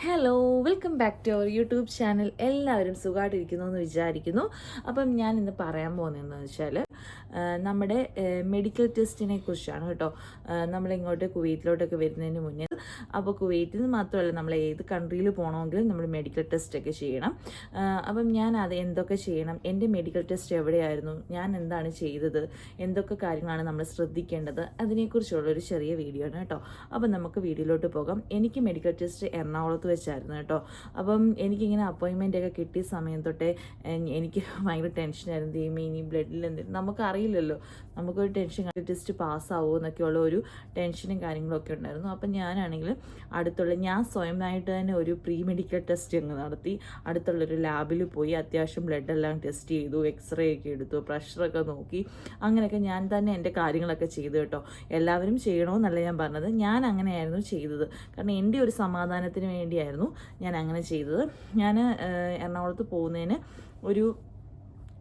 Hello welcome back to our YouTube channel എല്ലാവരും സുഖമായിട്ടിരിക്കുന്നു എന്ന് വിചാരിക്കുന്നു. അപ്പം ഞാൻ ഇന്ന് പറയാൻ പോകുന്നതെന്ന് വെച്ചാൽ നമ്മുടെ മെഡിക്കൽ ടെസ്റ്റിനെ കുറിച്ചാണ് കേട്ടോ. നമ്മളിങ്ങോട്ട് കുവൈറ്റിലോട്ടൊക്കെ വരുന്നതിന് മുന്നേ. അപ്പോൾ കുവൈറ്റിൽ നിന്ന് മാത്രമല്ല നമ്മൾ ഏത് കൺട്രിയിൽ പോകണമെങ്കിലും നമ്മൾ മെഡിക്കൽ ടെസ്റ്റൊക്കെ ചെയ്യണം. അപ്പം ഞാൻ അത് എന്തൊക്കെ ചെയ്യണം? എന്റെ മെഡിക്കൽ ടെസ്റ്റ് എവിടെയായിരുന്നു? ഞാൻ എന്താണ് ചെയ്തത്? എന്തൊക്കെ കാര്യങ്ങളാണ് നമ്മൾ ശ്രദ്ധിക്കേണ്ടത്? അതിനെക്കുറിച്ചുള്ള ഒരു ചെറിയ വീഡിയോ ആണ് കേട്ടോ. അപ്പം നമുക്ക് വീഡിയോയിലോട്ട് പോകാം. എനിക്ക് മെഡിക്കൽ ടെസ്റ്റ് എറണാകുളത്ത് വെച്ചായിരുന്നു കേട്ടോ. അപ്പം എനിക്കിങ്ങനെ അപ്പോയിൻമെന്റ് ഒക്കെ കിട്ടിയ സമയം തൊട്ടേ എനിക്ക് ഭയങ്കര ടെൻഷനായിരുന്നു ദൈവമേ ഇനി ബ്ലഡിൽ എന്തെങ്കിലും നമുക്കറിയില്ലല്ലോ. നമുക്കൊരു ടെൻഷൻ ടെസ്റ്റ് പാസ്സാവുമോ എന്നൊക്കെയുള്ള ഒരു ടെൻഷനും കാര്യങ്ങളൊക്കെ ഉണ്ടായിരുന്നു. അപ്പം ഞാനാണെങ്കിൽ അടുത്തുള്ള ഞാൻ സ്വയമായിട്ട് തന്നെ ഒരു പ്രീ മെഡിക്കൽ ടെസ്റ്റ് അങ്ങ് നടത്തി. അടുത്തുള്ളൊരു ലാബിൽ പോയി അത്യാവശ്യം ബ്ലഡ് എല്ലാം ടെസ്റ്റ് ചെയ്തു എക്സ്റേ ഒക്കെ എടുത്തു പ്രഷറൊക്കെ നോക്കി. അങ്ങനെയൊക്കെ ഞാൻ തന്നെ എന്റെ കാര്യങ്ങളൊക്കെ ചെയ്തു കേട്ടോ. എല്ലാവരും ചെയ്യണമെന്നല്ല ഞാൻ പറഞ്ഞത്. ഞാൻ അങ്ങനെയായിരുന്നു ചെയ്തത്. കാരണം എന്റെ ഒരു സമാധാനത്തിന് വേണ്ടിയായിരുന്നു ഞാൻ അങ്ങനെ ചെയ്തത്. ഞാൻ എറണാകുളത്ത് പോകുന്നതിന് ഒരു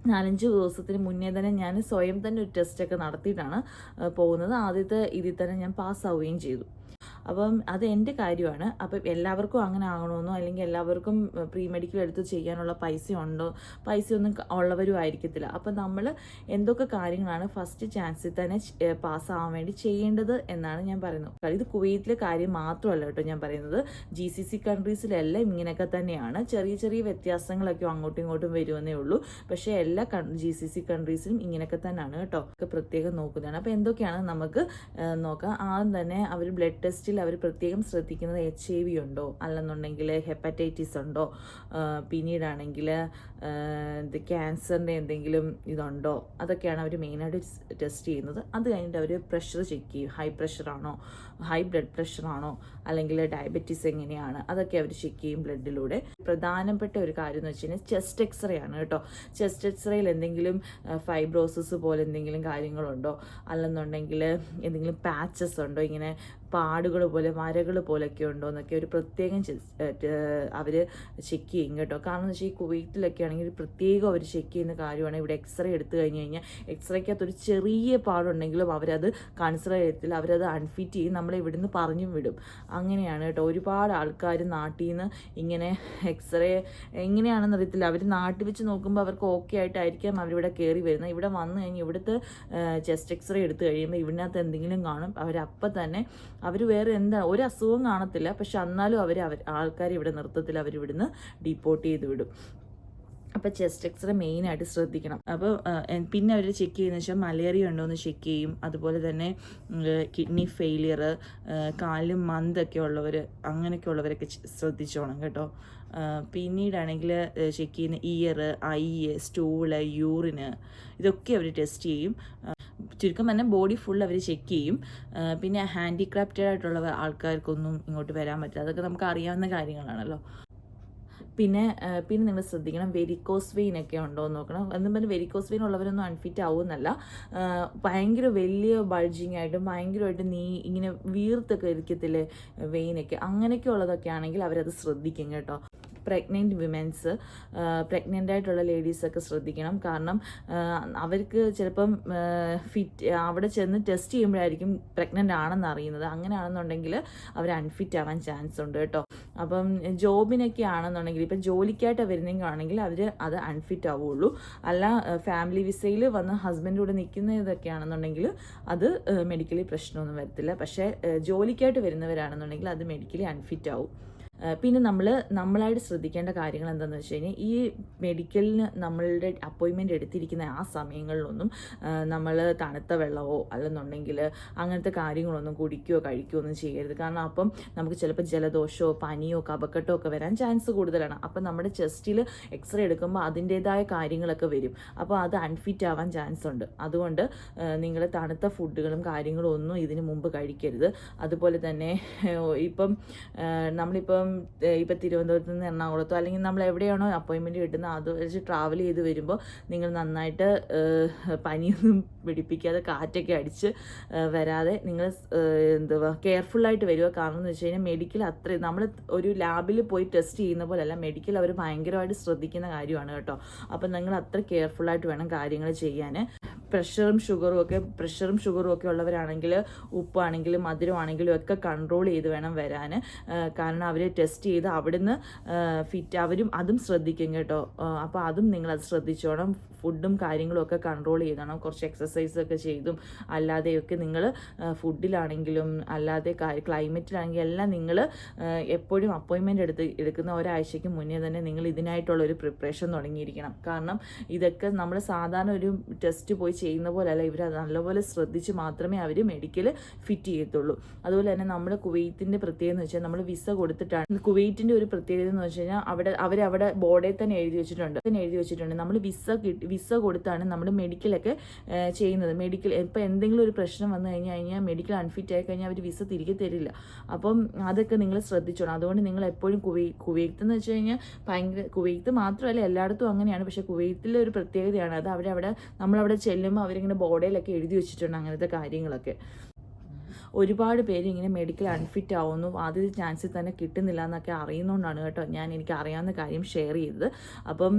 നാലഞ്ച് ദിവസത്തിന് മുന്നേ തന്നെ ഞാൻ സ്വയം തന്നെ ഒരു ടെസ്റ്റൊക്കെ നടത്തിയിട്ടാണ് പോകുന്നത്. ആദ്യത്തെ ഇതിൽ തന്നെ ഞാൻ പാസ്സാവുകയും ചെയ്തു. അപ്പം അത് എന്റെ കാര്യമാണ്. അപ്പം എല്ലാവർക്കും അങ്ങനെ ആകണമെന്നോ അല്ലെങ്കിൽ എല്ലാവർക്കും പ്രീ മെഡിക്കൽ എടുത്ത് ചെയ്യാനുള്ള പൈസ ഉണ്ടോ? പൈസയൊന്നും ഉള്ളവരും ആയിരിക്കത്തില്ല. അപ്പം നമ്മൾ എന്തൊക്കെ കാര്യങ്ങളാണ് ഫസ്റ്റ് ചാൻസിൽ തന്നെ പാസ്സാവാൻ വേണ്ടി ചെയ്യേണ്ടത് എന്നാണ് ഞാൻ പറയുന്നത്. ഇത് കുവൈത്തിലെ കാര്യം മാത്രമല്ല കേട്ടോ ഞാൻ പറയുന്നത്. ജി സി സി കൺട്രീസിലെല്ലാം ഇങ്ങനെയൊക്കെ തന്നെയാണ്. ചെറിയ ചെറിയ വ്യത്യാസങ്ങളൊക്കെ അങ്ങോട്ടും ഇങ്ങോട്ടും വരുമെന്നേ ഉള്ളൂ. പക്ഷേ എല്ലാ ജി സി സി കൺട്രീസിലും ഇങ്ങനെയൊക്കെ തന്നെയാണ് കേട്ടോ. ഒക്കെ പ്രത്യേകം നോക്കുന്നതാണ്. അപ്പോൾ എന്തൊക്കെയാണ് നമുക്ക് നോക്കാം. ആദ്യം തന്നെ അവർ ബ്ലഡ് ടെസ്റ്റിൽ അവർ പ്രത്യേകം ശ്രദ്ധിക്കുന്നത് എച്ച് ഐ വി ഉണ്ടോ? അല്ലെന്നുണ്ടെങ്കിൽ ഹെപ്പറ്റൈറ്റിസ് ഉണ്ടോ? പിന്നീടാണെങ്കിൽ ഇത് ക്യാൻസറിന്റെ എന്തെങ്കിലും ഇതുണ്ടോ? അതൊക്കെയാണ് അവർ മെയിനായിട്ട് ടെസ്റ്റ് ചെയ്യുന്നത്. അത് കഴിഞ്ഞിട്ട് അവർ പ്രഷർ ചെക്ക് ചെയ്യും. ഹൈ പ്രഷറാണോ ഹൈ ബ്ലഡ് പ്രഷറാണോ അല്ലെങ്കിൽ ഡയബറ്റീസ് എങ്ങനെയാണ്? അതൊക്കെ അവർ ചെക്ക് ചെയ്യും ബ്ലഡിലൂടെ പ്രധാനപ്പെട്ട ഒരു കാര്യം എന്ന് വെച്ച് കഴിഞ്ഞാൽ ചെസ്റ്റ് എക്സ്റേ ആണ് കേട്ടോ. ചെസ്റ്റ് എക്സ്റേയിൽ എന്തെങ്കിലും ഫൈബ്രോസിസ് പോലെ എന്തെങ്കിലും കാര്യങ്ങളുണ്ടോ? അല്ലെന്നുണ്ടെങ്കിൽ എന്തെങ്കിലും പാച്ചസ് ഉണ്ടോ? ഇങ്ങനെ പാടുകൾ പോലെ മരകൾ പോലെയൊക്കെ ഉണ്ടോ എന്നൊക്കെ ഒരു പ്രത്യേകം അവർ ചെക്ക് ചെയ്യും കേട്ടോ. കാരണം എന്ന് വെച്ചാൽ ഈ കുവൈറ്റിലൊക്കെ ആണെങ്കിൽ പ്രത്യേകം അവർ ചെക്ക് ചെയ്യുന്ന കാര്യമാണ്. ഇവിടെ എക്സ്റേ എടുത്തു കഴിഞ്ഞ് കഴിഞ്ഞാൽ എക്സ്റേക്കകത്ത് ഒരു ചെറിയ പാടുണ്ടെങ്കിലും അവരത് കൺസിഡർ ചെയ്യത്തില്ല. അവരത് അൺഫിറ്റ് ചെയ്യും. നമ്മളെ ഇവിടുന്ന് പറഞ്ഞും വിടും. അങ്ങനെയാണ് കേട്ടോ. ഒരുപാട് ആൾക്കാർ നാട്ടിൽ നിന്ന് ഇങ്ങനെ എക്സ്റേ എങ്ങനെയാണെന്ന് അറിയത്തില്ല. അവർ നാട്ടിൽ വെച്ച് നോക്കുമ്പോൾ അവർക്ക് ഓക്കെ ആയിട്ടായിരിക്കാം അവരിവിടെ കയറി വരുന്നത്. ഇവിടെ വന്നു കഴിഞ്ഞ് ഇവിടുത്തെ ചെസ്റ്റ് എക്സ്റേ എടുത്തു കഴിയുമ്പോൾ ഇതിനകത്ത് എന്തെങ്കിലും കാണും. അവരപ്പം തന്നെ അവർ വേറെ എന്താ ഒരു അസുഖം കാണത്തില്ല. പക്ഷെ എന്നാലും അവർ അവർ ആൾക്കാർ ഇവിടെ നൃത്തത്തിൽ അവർ ഇവിടുന്ന് ഡീപ്പോർട്ട് ചെയ്ത് വിടും. അപ്പോൾ ചെസ്റ്റ് എക്സ്റേ മെയിനായിട്ട് ശ്രദ്ധിക്കണം. അപ്പോൾ പിന്നെ അവർ ചെക്ക് ചെയ്യുന്ന വെച്ചാൽ മലേറിയ ഉണ്ടോ എന്ന് ചെക്ക് ചെയ്യും. അതുപോലെ തന്നെ കിഡ്നി ഫെയിലിയർ കാലിൽ മന്തൊക്കെ ഉള്ളവർ അങ്ങനെയൊക്കെ ഉള്ളവരൊക്കെ ശ്രദ്ധിച്ചോണം കേട്ടോ. പിന്നീടാണെങ്കിൽ ചെക്ക് ചെയ്യുന്ന ഇയർ ഐ സ്റ്റൂൾ യൂറിന് ഇതൊക്കെ അവർ ടെസ്റ്റ് ചെയ്യും. ചുരുക്കം തന്നെ ബോഡി ഫുൾ അവർ ചെക്ക് ചെയ്യും. പിന്നെ ഹാൻഡിക്രാഫ്റ്റഡ് ആയിട്ടുള്ള ആൾക്കാർക്കൊന്നും ഇങ്ങോട്ട് വരാൻ പറ്റില്ല. അതൊക്കെ നമുക്ക് അറിയാവുന്ന കാര്യങ്ങളാണല്ലോ. പിന്നെ പിന്നെ നിങ്ങൾ ശ്രദ്ധിക്കണം വെരിക്കോസ് വെയിൻ ഒക്കെ ഉണ്ടോ എന്ന് നോക്കണം. എന്നും പറഞ്ഞ് വെരിക്കോസ് വെയിൻ ഉള്ളവരൊന്നും അൺഫിറ്റ് ആവുമെന്നല്ല ഭയങ്കര വലിയ ബൾജിങ് ആയിട്ടും ഭയങ്കരമായിട്ട് നീ ഇങ്ങനെ വീർത്തൊക്കെ ഇരിക്കത്തില്ലേ വെയിനൊക്കെ അങ്ങനെയൊക്കെ ഉള്ളതൊക്കെ ആണെങ്കിൽ അവരത് ശ്രദ്ധിക്കും കേട്ടോ. പ്രഗ്നന്റ് വിമൻസ് പ്രഗ്നന്റ് ആയിട്ടുള്ള ലേഡീസൊക്കെ ശ്രദ്ധിക്കണം. കാരണം ആ, അവർക്ക് ചിലപ്പം ഫിറ്റ് അവിടെ ചെന്ന് ടെസ്റ്റ് ചെയ്യുമ്പോഴായിരിക്കും പ്രഗ്നന്റ് ആണെന്ന് അറിയുന്നത്. അങ്ങനെയാണെന്നുണ്ടെങ്കിൽ അവർ അൺഫിറ്റ് ആവാൻ ചാൻസ് ഉണ്ട് കേട്ടോ. അപ്പം ജോബിനൊക്കെ ആണെന്നുണ്ടെങ്കിൽ ഇപ്പം ജോലിക്കായിട്ട് വരുന്നെങ്കിൽ അവർ അത് അൺഫിറ്റ് ആവുള്ളൂ. അല്ല ഫാമിലി വിസയിൽ വന്ന് ഹസ്ബൻഡ് കൂടെ നിൽക്കുന്ന ഇതൊക്കെ ആണെന്നുണ്ടെങ്കിൽ അത് മെഡിക്കലി പ്രശ്നമൊന്നും വരത്തില്ല. പക്ഷേ ജോലിക്കായിട്ട് വരുന്നവരാണെന്നുണ്ടെങ്കിൽ അത് മെഡിക്കലി അൺഫിറ്റ് ആവും. പിന്നെ നമ്മൾ നമ്മളായിട്ട് ശ്രദ്ധിക്കേണ്ട കാര്യങ്ങൾ എന്താണെന്ന് വെച്ച് കഴിഞ്ഞാൽ ഈ മെഡിക്കലിന് നമ്മളുടെ അപ്പോയിൻമെന്റ് എടുത്തിരിക്കുന്ന ആ സമയങ്ങളിലൊന്നും നമ്മൾ തണുത്ത വെള്ളമോ അല്ലെന്നുണ്ടെങ്കിൽ അങ്ങനത്തെ കാര്യങ്ങളൊന്നും കുടിക്കുകയോ കഴിക്കുകയോ ഒന്നും ചെയ്യരുത്. കാരണം അപ്പം നമുക്ക് ചിലപ്പോൾ ജലദോഷമോ പനിയോ കപക്കെട്ടോ ഒക്കെ വരാൻ ചാൻസ് കൂടുതലാണ്. അപ്പം നമ്മുടെ ചെസ്റ്റിൽ എക്സ്റേ എടുക്കുമ്പോൾ അതിന്റേതായ കാര്യങ്ങളൊക്കെ വരും. അപ്പോൾ അത് അൺഫിറ്റ് ആവാൻ ചാൻസ് ഉണ്ട്. അതുകൊണ്ട് നിങ്ങൾ തണുത്ത ഫുഡുകളും കാര്യങ്ങളും ഒന്നും ഇതിനു മുമ്പ് കഴിക്കരുത്. അതുപോലെ തന്നെ ഇപ്പം നമ്മളിപ്പം ഏഹ്, ഇപ്പം തിരുവനന്തപുരത്ത് നിന്ന് എറണാകുളത്തോ അല്ലെങ്കിൽ നമ്മൾ എവിടെയാണോ അപ്പോയിൻമെന്റ് കിട്ടുന്നത് അത് വെച്ച് ട്രാവൽ ചെയ്ത് വരുമ്പോൾ നിങ്ങൾ നന്നായിട്ട് പനിയൊന്നും പിടിപ്പിക്കാതെ കാറ്റൊക്കെ അടിച്ച് വരാതെ നിങ്ങൾ എന്തുവാ കെയർഫുള്ളായിട്ട് വരിക. കാരണം എന്ന് വെച്ച് കഴിഞ്ഞാൽ മെഡിക്കൽ അത്ര നമ്മൾ ഒരു ലാബിൽ പോയി ടെസ്റ്റ് ചെയ്യുന്ന പോലെയല്ല മെഡിക്കൽ അവർ ഭയങ്കരമായിട്ട് ശ്രദ്ധിക്കുന്ന കാര്യമാണ് കേട്ടോ. അപ്പം നിങ്ങൾ അത്ര കെയർഫുള്ളായിട്ട് വേണം കാര്യങ്ങൾ ചെയ്യാൻ. പ്രഷറും ഷുഗറും ഒക്കെ പ്രഷറും ഷുഗറും ഒക്കെ ഉള്ളവരാണെങ്കിൽ ഉപ്പാണെങ്കിലും മധുരമാണെങ്കിലും ഒക്കെ കൺട്രോൾ ചെയ്ത് വേണം വരാൻ. കാരണം അവർ ടെസ്റ്റ് ചെയ്ത് അവിടുന്ന് ഫിറ്റ് അവരും അതും ശ്രദ്ധിക്കും കേട്ടോ. അപ്പോൾ അതും നിങ്ങളത് ശ്രദ്ധിച്ചോണം. ഫുഡും കാര്യങ്ങളും ഒക്കെ കൺട്രോൾ ചെയ്തണം. കുറച്ച് എക്സസൈസൊക്കെ ചെയ്തും. അല്ലാതെയൊക്കെ നിങ്ങൾ ഫുഡിലാണെങ്കിലും അല്ലാതെ ക്ലൈമറ്റിലാണെങ്കിലും എല്ലാം നിങ്ങൾ എപ്പോഴും അപ്പോയിൻമെന്റ് എടുത്ത് എടുക്കുന്ന ഒരാഴ്ചയ്ക്ക് മുന്നേ തന്നെ നിങ്ങൾ ഇതിനായിട്ടുള്ള ഒരു പ്രിപ്പറേഷൻ തുടങ്ങിയിരിക്കണം. കാരണം ഇതൊക്കെ നമ്മൾ സാധാരണ ഒരു ടെസ്റ്റ് പോയി ചെയ്യുന്ന പോലെയല്ല ഇവർ നല്ലപോലെ ശ്രദ്ധിച്ച് മാത്രമേ അവർ മെഡിക്കൽ ഫിറ്റ് ചെയ്യത്തുള്ളൂ. അതുപോലെ തന്നെ നമ്മൾ കുവൈത്തിന്റെ പ്രത്യേകത എന്ന് വെച്ചാൽ നമ്മൾ വിസ കൊടുത്തിട്ടാണ് കുവൈറ്റിന്റെ ഒരു പ്രത്യേകത എന്ന് വെച്ച് കഴിഞ്ഞാൽ അവിടെ അവരവിടെ ബോർഡിൽ തന്നെ എഴുതി വെച്ചിട്ടുണ്ട്. തന്നെ എഴുതി വെച്ചിട്ടുണ്ട്. നമ്മൾ വിസ വിസ കൊടുത്താണ് നമ്മൾ മെഡിക്കലൊക്കെ ചെയ്യുന്നത്. മെഡിക്കൽ ഇപ്പം എന്തെങ്കിലും ഒരു പ്രശ്നം വന്നു കഴിഞ്ഞാൽ കഴിഞ്ഞാൽ മെഡിക്കൽ അൺഫിറ്റ് ആയി കഴിഞ്ഞാൽ അവർ വിസ തിരികെ തരില്ല. അപ്പം അതൊക്കെ നിങ്ങൾ ശ്രദ്ധിച്ചോണം. അതുകൊണ്ട് നിങ്ങൾ എപ്പോഴും കുവൈ കുവൈത്ത് എന്ന് വെച്ച് കഴിഞ്ഞാൽ ഭയങ്കര കുവൈത്ത് മാത്രമല്ല എല്ലായിടത്തും അങ്ങനെയാണ്. പക്ഷേ കുവൈത്തിലെ ഒരു പ്രത്യേകതയാണ് അത്. അവരവിടെ നമ്മളവിടെ ചെല്ലുമ്പോൾ അവരിങ്ങനെ ബോർഡിലൊക്കെ എഴുതി വെച്ചിട്ടുണ്ട് അങ്ങനത്തെ കാര്യങ്ങളൊക്കെ. ഒരുപാട് പേര് ഇങ്ങനെ മെഡിക്കൽ അൺഫിറ്റ് ആവുന്നു. ആദ്യത്തെ ചാൻസിൽ തന്നെ കിട്ടുന്നില്ല എന്നൊക്കെ അറിയുന്നതുകൊണ്ടാണ് കേട്ടോ ഞാൻ എനിക്ക് അറിയാവുന്ന കാര്യം ഷെയർ ചെയ്തത്. അപ്പം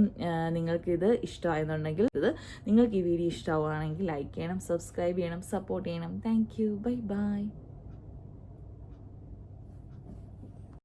നിങ്ങൾക്കിത് ഇഷ്ടമായെന്നുണ്ടെങ്കിൽ ഇത് നിങ്ങൾക്ക് ഈ വീഡിയോ ഇഷ്ടമാവുകയാണെങ്കിൽ ലൈക്ക് ചെയ്യണം സബ്സ്ക്രൈബ് ചെയ്യണം സപ്പോർട്ട് ചെയ്യണം. Thank bye bye